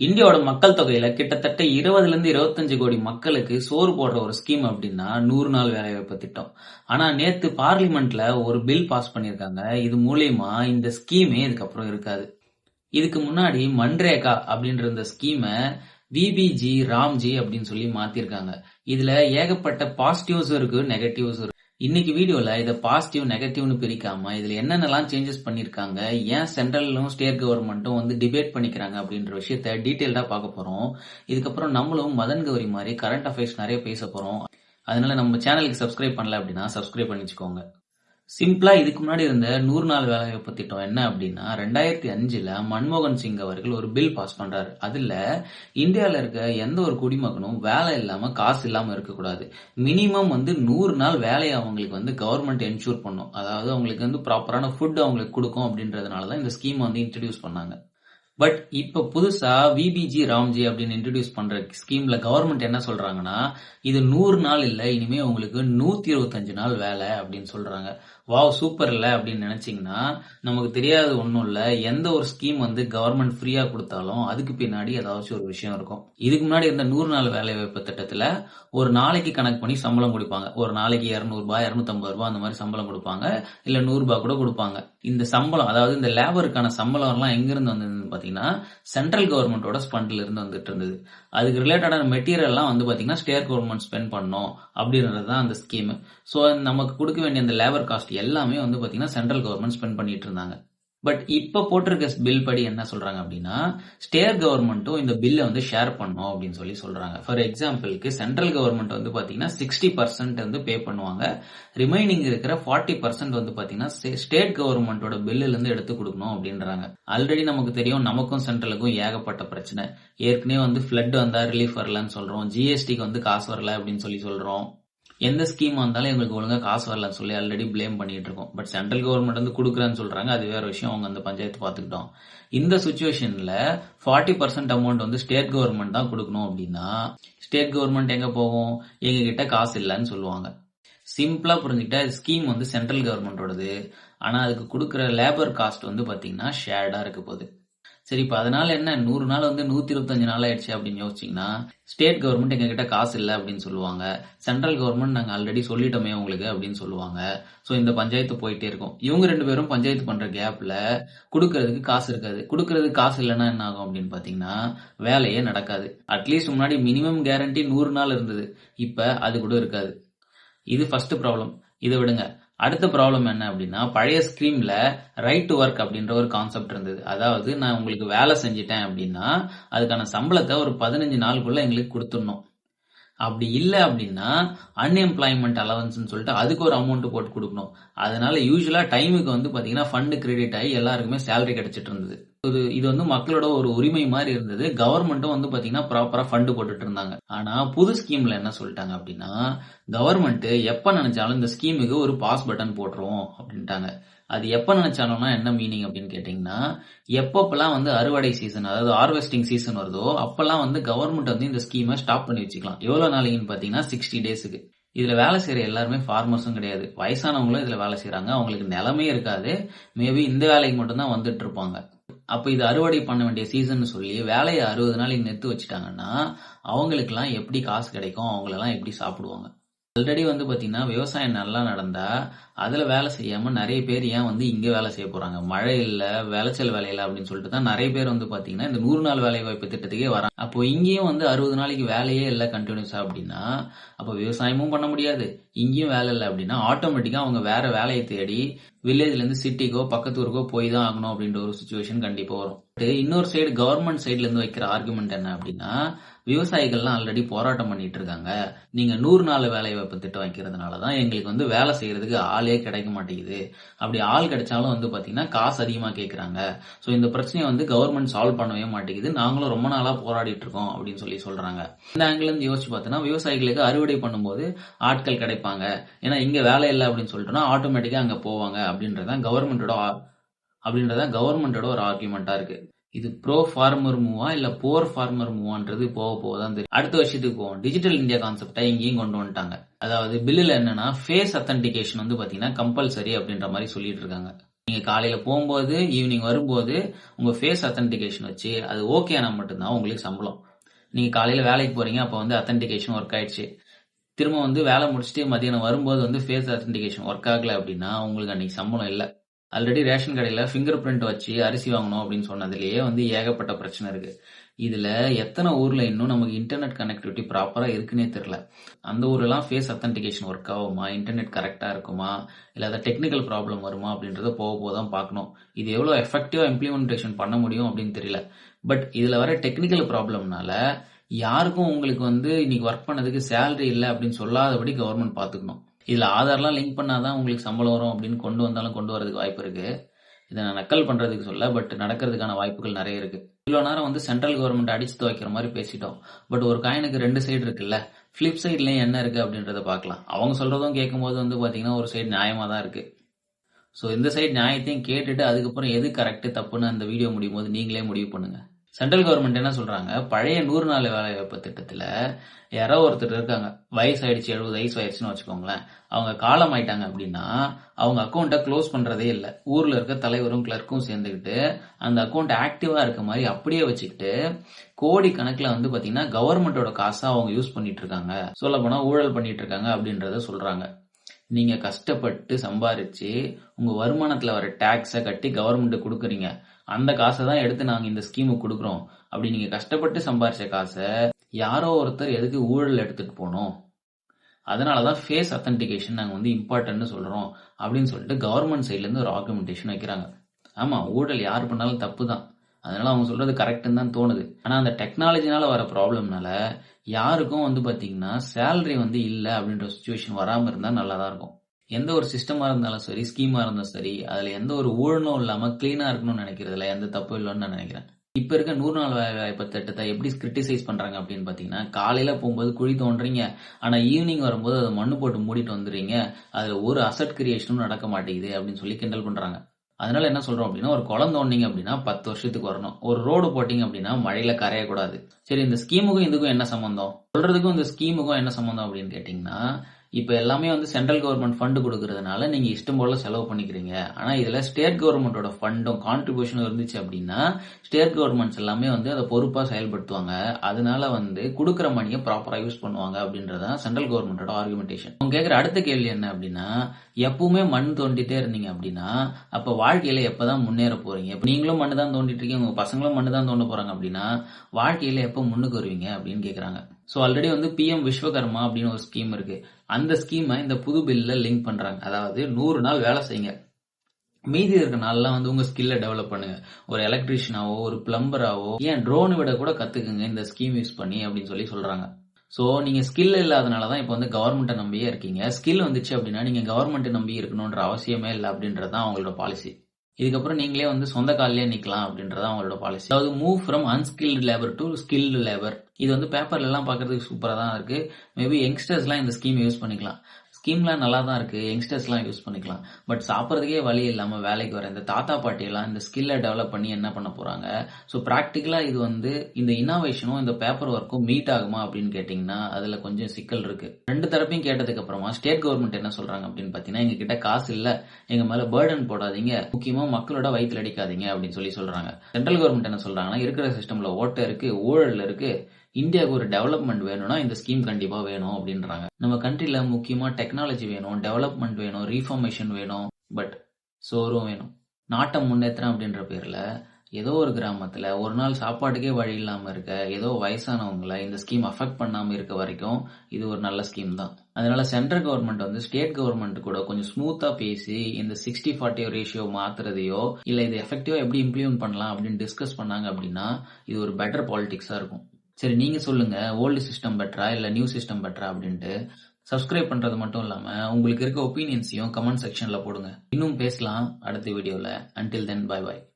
இந்தியாவோட மக்கள் தொகையில கிட்டத்தட்ட இருபதுல இருந்து இருபத்தஞ்சு கோடி மக்களுக்கு சோறு போடுற ஒரு ஸ்கீம் அப்படின்னா நூறு நாள் வேலைவாய்ப்பு திட்டம். ஆனா நேத்து பார்லிமெண்ட்ல ஒரு பில் பாஸ் பண்ணிருக்காங்க இது மூலியமா இந்த ஸ்கீமே இதுக்கப்புறம் இருக்காது. இதுக்கு முன்னாடி மன்ரேகா அப்படின்ற இந்த ஸ்கீமை விபிஜி ராம்ஜி அப்படின்னு சொல்லி மாத்திருக்காங்க. இதுல ஏகப்பட்ட பாசிட்டிவ்ஸும் இருக்கு நெகட்டிவ்ஸும் இருக்கு. இன்னைக்கு வீடியோல இதை பாசிட்டிவ் நெகட்டிவ்னு பிரிக்காம இதுல என்னென்னலாம் சேஞ்சஸ் பண்ணிருக்காங்க ஏன் சென்ட்ரலும் ஸ்டேட் கவர்மெண்ட்டும் வந்து டிபேட் பண்ணிக்கிறாங்க அப்படின்ற விஷயத்த டீட்டெயில்டா பார்க்க போறோம். இதுக்கப்புறம் நம்மளும் மதன் கௌரி மாதிரி கரண்ட் அஃபேர்ஸ் நிறைய பேச போறோம். அதனால நம்ம சேனலுக்கு சப்ஸ்கிரைப் பண்ணல அப்படின்னா சப்ஸ்கிரைப் பண்ணிச்சுக்கோங்க சிம்பிளா இதுக்கு முன்னாடி இருந்த நூறு நாள் வேலைவாய்ப்பு திட்டம் என்ன அப்படின்னா ரெண்டாயிரத்தி அஞ்சுல மன்மோகன் சிங் அவர்கள் ஒரு பில் பாஸ் பண்றாரு. அதுல இந்தியால இருக்க எந்த ஒரு குடிமகனும் வேலை இல்லாம காசு இல்லாம இருக்கக்கூடாது. மினிமம் வந்து நூறு நாள் வேலையை அவங்களுக்கு வந்து கவர்மெண்ட் என்ஷூர் பண்ணும். அதாவது அவங்களுக்கு வந்து ப்ராப்பரான ஃபுட் அவங்களுக்கு கொடுக்கும் அப்படின்றதுனாலதான் இந்த ஸ்கீம் வந்து இன்ட்ரடியூஸ் பண்ணாங்க. பட் இப்ப புதுசா விபிஜி ராம்ஜி அப்படின்னு இன்ட்ரடியூஸ் பண்ற ஸ்கீம்ல கவர்மெண்ட் என்ன சொல்றாங்கன்னா இது நூறு நாள் இல்ல இனிமே உங்களுக்கு நூத்தி இருபத்தஞ்சு நாள் வேலை அப்படின்னு சொல்றாங்க. வாவ் சூப்பர் இல்லை அப்படின்னு நினைச்சிங்கன்னா நமக்கு தெரியாத ஒன்றும் இல்லை. எந்த ஒரு ஸ்கீம் வந்து கவர்மெண்ட் ஃப்ரீயாக கொடுத்தாலும் அதுக்கு பின்னாடி ஏதாச்சும் ஒரு விஷயம் இருக்கும். இதுக்கு முன்னாடி இருந்த நூறு நாள் வேலை வாய்ப்பு ஒரு நாளைக்கு கணக்கு பண்ணி சம்பளம் கொடுப்பாங்க. ஒரு நாளைக்கு இரநூறுபா இரநூத்தம்பது ரூபா அந்த மாதிரி சம்பளம் கொடுப்பாங்க. இல்லை நூறுரூபா கூட கொடுப்பாங்க. இந்த சம்பளம் அதாவது இந்த லேபருக்கான சம்பளம்லாம் எங்கேருந்து வந்ததுன்னு பார்த்தீங்கன்னா சென்ட்ரல் கவர்மெண்டோட ஸ்பண்ட்ல இருந்து வந்துட்டு இருந்தது. அதுக்கு ரிலேட்டடான மெட்டீரியல்லாம் வந்து பார்த்தீங்கன்னா ஸ்டேட் கவர்மெண்ட் ஸ்பெண்ட் பண்ணோம் அப்படின்றது தான் அந்த ஸ்கீம் ஸோ நமக்கு கொடுக்க வேண்டிய அந்த லேபர் காஸ்ட் எல்லாமே வந்து பாத்தீங்கன்னா சென்ட்ரல் கவர்மெண்ட் ஸ்பெண்ட் பண்ணிட்டு இருந்தாங்க. பட் இப்ப போட்டிருக்க பில் படி என்ன சொல்றாங்க அப்படின்னா ஸ்டேட் கவர்மெண்ட்டும் இந்த பில்லை வந்து ஷேர் பண்ணும் அப்படின்னு சொல்லி சொல்றாங்க. ஃபார் எக்ஸாம்பிளுக்கு சென்ட்ரல் கவர்மெண்ட் வந்து பாத்தீங்கன்னா சிக்ஸ்டி பர்சன்ட் வந்து பே பண்ணுவாங்க. ரிமைனிங் இருக்கிற ஃபார்ட்டி பர்சன்ட் வந்து பாத்தீங்கன்னா ஸ்டேட் கவர்மெண்டோட பில்லுல இருந்து எடுத்து கொடுக்கணும் அப்படின்றாங்க. ஆல்ரெடி நமக்கு தெரியும் நமக்கும் சென்ட்ரலுக்கும் ஏகப்பட்ட பிரச்சனை. ஏற்கனவே வந்து ஃபிளட் வந்தா ரிலீஃப் வரலன்னு சொல்றோம். ஜிஎஸ்டிக்கு வந்து காசு வரல அப்படின்னு சொல்லி சொல்றோம். எந்த ஸ்கீமாக இருந்தாலும் எங்களுக்கு ஒழுங்கா காசு வரலன்னு சொல்லி ஆல்ரெடி ப்ளேம் பண்ணிட்டு இருக்கோம் பட் சென்ட்ரல் கவர்மெண்ட் வந்து கொடுக்குறேன்னு சொல்றாங்க. அது வேற விஷயம். அவங்க அந்த பஞ்சாயத்து பார்த்துக்கிட்டோம். இந்த சுச்சுவேஷன்ல ஃபார்ட்டி பர்சன்ட் அமௌண்ட் வந்து ஸ்டேட் கவர்மெண்ட் தான் கொடுக்கணும் அப்படின்னா ஸ்டேட் கவர்மெண்ட் எங்க போகும்? எங்க கிட்ட காசு இல்லைன்னு சொல்லுவாங்க. சிம்பிளா புரிஞ்சுக்கிட்டா ஸ்கீம் வந்து சென்ட்ரல் கவர்மெண்டோடது ஆனா அதுக்கு கொடுக்குற லேபர் காஸ்ட் வந்து பாத்தீங்கன்னா ஷேர்டா இருக்க போகுது. சரி இப்ப அதனால என்ன நூறு நாள் வந்து நூத்தி இருபத்தஞ்சு நாள் ஆயிடுச்சு அப்படின்னு யோசிச்சீங்கன்னா ஸ்டேட் கவர்மெண்ட் எங்க கிட்ட காசு இல்லை அப்படின்னு சொல்லுவாங்க. சென்ட்ரல் கவர்மெண்ட் நாங்க ஆல்ரெடி சொல்லிட்டோமே உங்களுக்கு அப்படின்னு சொல்லுவாங்க. சோ இந்த பஞ்சாயத்து போயிட்டே இருக்கும். இவங்க ரெண்டு பேரும் பஞ்சாயத்து பண்ற கேப்ல கொடுக்கறதுக்கு காசு இருக்காது. கொடுக்கறதுக்கு காசு இல்லைன்னா என்ன ஆகும் அப்படின்னு பாத்தீங்கன்னா வேலையே நடக்காது. அட்லீஸ்ட் முன்னாடி மினிமம் கேரண்டி நூறு நாள் இருந்தது. இப்ப அது கூட இருக்காது. இது ஃபர்ஸ்ட் ப்ராப்ளம் இதை விடுங்க. அடுத்த ப்ராப்ளம் என்ன அப்படின்னா பழைய ஸ்கீம்ல ரைட் டு ஒர்க் அப்படின்ற ஒரு கான்செப்ட் இருந்தது. அதாவது நான் உங்களுக்கு வேலை செஞ்சிட்டேன் அப்படின்னா அதுக்கான சம்பளத்தை ஒரு பதினஞ்சு நாளுக்குள்ள எங்களுக்கு கொடுத்துடணும். அப்படி இல்லை அப்படின்னா அன்எம்ப்ளாய்மெண்ட் அலவன்ஸ்னு சொல்லிட்டு அதுக்கு ஒரு அமௌண்ட் போட்டு கொடுக்கணும். அதனால யூஸ்வலா டைமுக்கு வந்து பாத்தீங்கன்னா ஃபண்டு கிரெடிட் ஆகி எல்லாருக்குமே சேலரி கிடைச்சிட்டு இருந்தது. இது இது வந்து மக்களோட ஒரு உரிமை மாதிரி இருந்தது. கவர்மெண்ட்டும் வந்து பாத்தீங்கன்னா ப்ராப்பரா ஃபண்டு போட்டுட்டு இருந்தாங்க. ஆனா புது ஸ்கீம்ல என்ன சொல்லிட்டாங்க அப்படின்னா கவர்மெண்ட் எப்ப நினைச்சாலும் இந்த ஸ்கீமுக்கு ஒரு பாஸ் பட்டன் போட்டுருவோம் அப்படின்ட்டாங்க. அது எப்ப நினைச்சாலும்னா என்ன மீனிங் அப்படின்னு கேட்டீங்கன்னா எப்பப்பெல்லாம் வந்து அறுவடை சீசன் அதாவது ஹார்வெஸ்டிங் சீசன் வருதோ அப்பெல்லாம் வந்து கவர்மெண்ட் வந்து இந்த ஸ்கீமை ஸ்டாப் பண்ணி வச்சுக்கலாம். எவ்வளவு நாளைக்குன்னு பாத்தீங்கன்னா சிக்ஸ்டி டேஸுக்கு இதுல வேலை செய்யற எல்லாருமே ஃபார்மர்ஸும் கிடையாது. வயசானவங்களும் இதுல வேலை செய்யறாங்க அவங்களுக்கு நிலமே இருக்காது. மேபி இந்த வேலைக்கு மட்டும்தான் வந்துட்டு இருப்பாங்க. அப்ப இது அறுவடை பண்ண வேண்டிய சீசன் சொல்லி வேலையை அறுபது நாளைக்கு நிறுத்து வச்சுட்டாங்கன்னா அவங்களுக்குலாம் எப்படி காசு கிடைக்கும்? அவங்களெல்லாம் எப்படி சாப்பிடுவாங்க? ஆல்ரெடி வந்து பாத்தீங்கன்னா விவசாயம் நல்லா நடந்தா அதுல வேலை செய்யாம நிறைய பேர் ஏன் வந்து இங்க வேலை செய்ய போறாங்க? மழை இல்ல விளைச்சல் வேலையில அப்படின்னு சொல்லிட்டு தான் நிறைய பேர் வந்து பாத்தீங்கன்னா இந்த நூறு நாள் வேலை வாய்ப்பு திட்டத்துக்கே வராங்க. அப்போ இங்கேயும் வந்து அறுபது நாளைக்கு வேலையே இல்லை கண்டினியூஸா அப்படின்னா அப்போ விவசாயமும் பண்ண முடியாது. இங்கேயும் வேலை இல்லை அப்படின்னா ஆட்டோமேட்டிக்கா அவங்க வேற வேலையை தேடி வில்லேஜ்லேருந்து சிட்டிக்கோ பக்கத்து ஊருக்கோ போய் தான் ஆகணும் அப்படின்ற ஒரு சுச்சுவேஷன் கண்டிப்பாக வரும். இன்னொரு சைடு கவர்மெண்ட் சைட்லேருந்து வைக்கிற ஆர்குமெண்ட் என்ன அப்படின்னா விவசாயிகள்லாம் ஆல்ரெடி போராட்டம் பண்ணிட்டு இருக்காங்க. நீங்க நூறு நாள் வேலை வாய்ப்பு திட்டம் வைக்கிறதுனாலதான் எங்களுக்கு வந்து வேலை செய்யறதுக்கு ஆளே கிடைக்க மாட்டேங்குது. அப்படி ஆள் கிடைச்சாலும் வந்து பாத்தீங்கன்னா காசு அதிகமா கேட்குறாங்க ஸோ இந்த பிரச்சனையை வந்து கவர்மெண்ட் சால்வ் பண்ணவே மாட்டேங்குது. நாங்களும் ரொம்ப நாளா போராடிட்டு இருக்கோம் அப்படின்னு சொல்லி சொல்றாங்க. இந்த ஆங்கிள் இருந்து யோசிச்சு பார்த்தோன்னா விவசாயிகளுக்கு அறுவடை பண்ணும்போது ஆட்கள் கிடைப்பாங்க. ஏன்னா இங்க வேலை இல்லை அப்படின்னு சொல்லிட்டோம்னா ஆட்டோமேட்டிக்கா அங்க போவாங்க. அப்படின்றதான் கவர்மெண்டோட அப்படின்றதான் கவர்மெண்டோட ஒரு ஆர்குமெண்டா இருக்கு. இது ப்ரோ ஃபார்மர் மூவா இல்ல போர் ஃபார்மர் மூவான்றது போக போக தான் தெரியும். அடுத்த வருஷத்துக்கு போவோம். டிஜிட்டல் இந்தியா கான்செப்டை இங்கேயும் கொண்டு வந்துட்டாங்க. அதாவது பில்லுல என்னன்னா ஃபேஸ் அத்தன்டிகேஷன் வந்து பாத்தீங்கன்னா கம்பல்சரி அப்படின்ற மாதிரி சொல்லிட்டு இருக்காங்க. நீங்க காலையில போகும்போது ஈவினிங் வரும்போது உங்க ஃபேஸ் அத்தன்டிகேஷன் வச்சு அது ஓகேனா மட்டும்தான் உங்களுக்கு சம்பளம். நீங்க காலையில வேலைக்கு போறீங்க அப்ப வந்து அத்தன்டிகேஷன் ஒர்க் ஆயிடுச்சு. திரும்ப வந்து வேலை முடிச்சுட்டு மதியானம் வரும்போது வந்து ஃபேஸ் அத்தன்டிகேஷன் ஒர்க் ஆகல அப்படின்னா உங்களுக்கு அன்னைக்கு சம்பளம் இல்லை. ஆல்ரெடி ரேஷன் கடையில் ஃபிங்கர் பிரிண்ட் வச்சு அரிசி வாங்கணும் அப்படின்னு சொன்னதுலயே வந்து ஏகப்பட்ட பிரச்சனை இருக்கு. இதுல எத்தனை ஊர்ல இன்னும் நமக்கு இன்டர்நெட் கனெக்டிவிட்டி ப்ராப்பரா இருக்குன்னே தெரியல. அந்த ஊர்லாம் ஃபேஸ் அத்தன்டிகேஷன் ஒர்க் ஆகுமா? இன்டர்நெட் கரெக்டா இருக்குமா? இல்லை அதை டெக்னிக்கல் ப்ராப்ளம் வருமா அப்படின்றத போக போக தான் பார்க்கணும். இது எவ்வளவு எஃபெக்டிவா இம்ப்ளிமெண்டேஷன் பண்ண முடியும் அப்படின்னு தெரியல. பட் இதுல வர டெக்னிக்கல் ப்ராப்ளம்னால யாருக்கும் உங்களுக்கு வந்து இன்னைக்கு ஒர்க் பண்ணதுக்கு சேலரி இல்லை அப்படின்னு சொல்லாதபடி கவர்மெண்ட் பார்த்துக்கணும். இதில் ஆதார்லாம் லிங்க் பண்ணாதான் உங்களுக்கு சம்பளம் வரும் அப்படின்னு கொண்டு வந்தாலும் கொண்டு வரதுக்கு வாய்ப்பு இருக்கு. இதை நான் நக்கல் பண்றதுக்கு சொல்ல பட் நடக்கிறதுக்கான வாய்ப்புகள் நிறைய இருக்கு. இவ்வளோ நேரம் வந்து சென்ட்ரல் கவர்மெண்ட் அடிச்சு துவைக்கிற மாதிரி பேசிட்டோம். பட் ஒரு காயினுக்கு ரெண்டு சைடு இருக்குல்ல ஃபிளிப் சைட்லயும் என்ன இருக்கு அப்படின்றத பார்க்கலாம். அவங்க சொல்றதும் கேட்கும்போது வந்து பாத்தீங்கன்னா ஒரு சைடு நியாயமா தான் இருக்கு. ஸோ இந்த சைடு நியாயத்தையும் கேட்டுட்டு அதுக்கப்புறம் எது கரெக்ட் தப்புன்னு அந்த வீடியோ முடியும் போது நீங்களே முடிவு பண்ணுங்க. சென்ட்ரல் கவர்மெண்ட் என்ன சொல்றாங்க? பழைய நூறு நாள் வேலை வாய்ப்பு திட்டத்துல யாரோ ஒருத்தர் இருக்காங்க. வயசு ஆயிடுச்சு எழுபது வயசு ஆயிடுச்சுன்னு வச்சுக்கோங்களேன். அவங்க காலம் ஆயிட்டாங்க அப்படின்னா அவங்க அக்கௌண்ட்டை க்ளோஸ் பண்றதே இல்லை. ஊர்ல இருக்க தலைவரும் கிளர்க்கும் சேர்ந்துக்கிட்டு அந்த அக்கௌண்ட் ஆக்டிவா இருக்க மாதிரி அப்படியே வச்சுக்கிட்டு கோடி கணக்குல வந்து பாத்தீங்கன்னா கவர்மெண்டோட காசை அவங்க யூஸ் பண்ணிட்டு இருக்காங்க. சொல்ல போனா ஊழல் பண்ணிட்டு இருக்காங்க அப்படின்றத சொல்றாங்க. நீங்க கஷ்டப்பட்டு சம்பாரிச்சு உங்க வருமானத்துல வர டாக்ஸை கட்டி கவர்மெண்ட் கொடுக்குறீங்க. அந்த காசை தான் எடுத்து நாங்கள் இந்த ஸ்கீமுக்கு கொடுக்குறோம். அப்படி நீங்கள் கஷ்டப்பட்டு சம்பாரிச்ச காசை யாரோ ஒருத்தர் எதுக்கு ஊழல் எடுத்துகிட்டு போனோம்? அதனாலதான் ஃபேஸ் அத்தன்டிகேஷன் நாங்கள் வந்து இம்பார்ட்டன்ட்னு சொல்கிறோம் அப்படின்னு சொல்லிட்டு கவர்மெண்ட் சைட்லேருந்து ஒரு ஆர்குமெண்டேஷன் வைக்கிறாங்க. ஆமாம் ஊழல் யார் பண்ணாலும் தப்பு தான். அதனால அவங்க சொல்றது கரெக்டுன்னு தான் தோணுது. ஆனால் அந்த டெக்னாலஜினால வர ப்ராப்ளம்னால யாருக்கும் வந்து பார்த்தீங்கன்னா சேலரி வந்து இல்லை அப்படின்ற சுச்சுவேஷன் வராமல் இருந்தால் நல்லா தான் இருக்கும். எந்த ஒரு சிஸ்டமா இருந்தாலும் சரி ஸ்கீமா இருந்தாலும் சரி அதுல எந்த ஒரு ஊழலும் இல்லாம கிளீனா இருக்கணும்னு நினைக்கிறதுல எந்த தப்பும் இல்லைன்னு நான் நினைக்கிறேன். இப்ப இருக்க நூறு நாள் வேலை வாய்ப்பு திட்டத்தை எப்படி கிரிட்டிசைஸ் பண்றாங்க அப்படின்னு பாத்தீங்கன்னா காலையில போகும்போது குழி தோன்றீங்க ஆனா ஈவினிங் வரும்போது அதை மண்ணு போட்டு மூடிட்டு வந்துடுறீங்க அதுல ஒரு அசட் கிரியேஷனும் நடக்க மாட்டேங்குது அப்படின்னு சொல்லி கிண்டல் பண்றாங்க. அதனால என்ன சொல்றோம் அப்படின்னா ஒரு குளம் தோண்டிங்க அப்படின்னா பத்து வருஷத்துக்கு வரணும். ஒரு ரோடு போட்டிங்க அப்படின்னா மழையில கரையக்கூடாது சரி இந்த ஸ்கீமுக்கும் இதுக்கும் என்ன சம்பந்தம்? சொல்றதுக்கும் இந்த ஸ்கீமுக்கும் என்ன சம்பந்தம் அப்படின்னு கேட்டீங்கன்னா இப்போ எல்லாமே வந்து சென்ட்ரல் கவர்மெண்ட் ஃபண்டு கொடுக்கறதுனால நீங்க இஷ்டம் போல செலவு பண்ணிக்கிறீங்க. ஆனால் இதில் ஸ்டேட் கவர்மெண்டோட ஃபண்டும் கான்ட்ரிபியூஷன் இருந்துச்சு அப்படின்னா ஸ்டேட் கவர்மெண்ட்ஸ் எல்லாமே வந்து அதை பொறுப்பாக செயல்படுத்துவாங்க. அதனால வந்து கொடுக்குற மணியை ப்ராப்பராக யூஸ் பண்ணுவாங்க அப்படின்றதான் சென்ட்ரல் கவர்மெண்டோட ஆர்குமெண்டேஷன் அவங்க கேட்குற அடுத்த கேள்வி என்ன அப்படின்னா எப்பவுமே மண் தோண்டிட்டே இருந்தீங்க அப்படின்னா அப்போ வாழ்க்கையில் எப்போ தான் முன்னேற போறீங்க? இப்போ நீங்களும் மண்ணு தான் தோண்டிட்டு இருக்கீங்க உங்க பசங்களும் மண்ணு தான் தோண்ட போறாங்க அப்படின்னா வாழ்க்கையில் எப்போ முன்னுக்கு வருவீங்க அப்படின்னு கேட்குறாங்க ஸோ ஆல்ரெடி வந்து பிஎம் விஸ்வகர்மா அப்படின்னு ஒரு ஸ்கீம் இருக்கு. அந்த ஸ்கீமை இந்த புது பில்ல லிங்க் பண்றாங்க. அதாவது நூறு நாள் வேலை செய்யுங்க. மீதி இருக்க நாள்லாம் வந்து உங்க ஸ்கில்ல டெவலப் பண்ணுங்க. ஒரு எலக்ட்ரீஷியனாவோ ஒரு பிளம்பராவோ ஏன் ட்ரோன் விட கூட கத்துக்குங்க இந்த ஸ்கீம் யூஸ் பண்ணி அப்படின்னு சொல்லி சொல்றாங்க. ஸோ நீங்க ஸ்கில் இல்லாதனால தான் இப்போ வந்து கவர்மெண்ட்டை நம்பியே இருக்கீங்க. ஸ்கில் வந்துச்சு அப்படின்னா நீங்க கவர்மெண்ட்டை நம்பி இருக்கணுன்ற அவசியமே இல்லை அப்படின்றது தான் அவங்களோட பாலிசி இதுக்கப்புறம் நீங்களே வந்து சொந்த காலிலே நிற்கலாம் அப்படின்றத அவங்களோட பாலிசி அதாவது move from unskilled labour to skilled labour இது வந்து பேப்பர்ல எல்லாம் பாக்குறதுக்கு சூப்பரா தான் இருக்கு. மேபி யங்ஸ்டர்ஸ்லாம் இந்த ஸ்கீம் யூஸ் பண்ணிக்கலாம். ஸ்கீம்லாம் நல்லா தான் இருக்கு. யங்ஸ்டர்ஸ்லாம் யூஸ் பண்ணிக்கலாம். பட் சாப்பிட்றதுக்கே வழி இல்லாம வேலைக்கு வர இந்த தாத்தா பாட்டி எல்லாம் இந்த ஸ்கில்லை டெவலப் பண்ணி என்ன பண்ண போறாங்க? ஸோ ப்ராக்டிக்கலா இது வந்து இந்த இனோவேஷனும் இந்த பேப்பர் ஒர்க்கும் மீட் ஆகுமா அப்படின்னு கேட்டீங்கன்னா அதுல கொஞ்சம் சிக்கல் இருக்கு. ரெண்டு தரப்பையும் கேட்டதுக்கு அப்புறமா ஸ்டேட் கவர்மெண்ட் என்ன சொல்றாங்க அப்படின்னு பாத்தீங்கன்னா எங்ககிட்ட காசு இல்ல. எங்க மேல பேர்டன் போடாதீங்க. முக்கியமா மக்களோட வயிற்றுல அடிக்காதீங்க அப்படின்னு சொல்லி சொல்றாங்க. சென்ட்ரல் கவர்மெண்ட் என்ன சொல்றாங்கன்னா இருக்கிற சிஸ்டம்ல ஓட்ட இருக்கு ஊழல் இருக்கு. இந்தியாவுக்கு ஒரு டெவலப்மெண்ட் வேணும்னா இந்த ஸ்கீம் கண்டிப்பா வேணும் அப்படின்றாங்க. நம்ம கண்ட்ரில முக்கியமா டெக்னாலஜி வேணும் டெவலப்மெண்ட் வேணும் ரீஃபார்மேஷன் வேணும் பட் சோறும் வேணும். நாட்டை முன்னேற்றம் அப்படின்ற பேர்ல ஏதோ ஒரு கிராமத்துல ஒரு நாள் சாப்பாட்டுக்கே வழி இல்லாம இருக்க ஏதோ வயசானவங்களை இந்த ஸ்கீம் அஃபெக்ட் பண்ணாம இருக்க வரைக்கும் இது ஒரு நல்ல ஸ்கீம் தான். அதனால சென்ட்ரல் கவர்மெண்ட் வந்து ஸ்டேட் கவர்மெண்ட் கூட கொஞ்சம் ஸ்மூத்தா பேசி இந்த சிக்ஸ்டி ஃபார்ட்டி ரேஷியோ மாத்துறதையோ இல்ல இது எஃபெக்டிவா எப்படி இம்ப்ளிமெண்ட் பண்ணலாம் அப்படின்னு டிஸ்கஸ் பண்ணாங்க அப்படின்னா இது ஒரு பெட்டர் பாலிடிக்ஸா இருக்கும். சரி நீங்க சொல்லுங்க. ஓல்டு சிஸ்டம் பெட்டரா இல்ல நியூ சிஸ்டம் பெட்டரா அப்படின்ட்டு சப்ஸ்கிரைப் பண்றது மட்டும் இல்லாம உங்களுக்கு இருக்க ஒப்பீனியன்ஸையும் கமெண்ட் செக்ஷன்ல போடுங்க. இன்னும் பேசலாம் அடுத்த வீடியோல அன்டில் தென் பை பாய்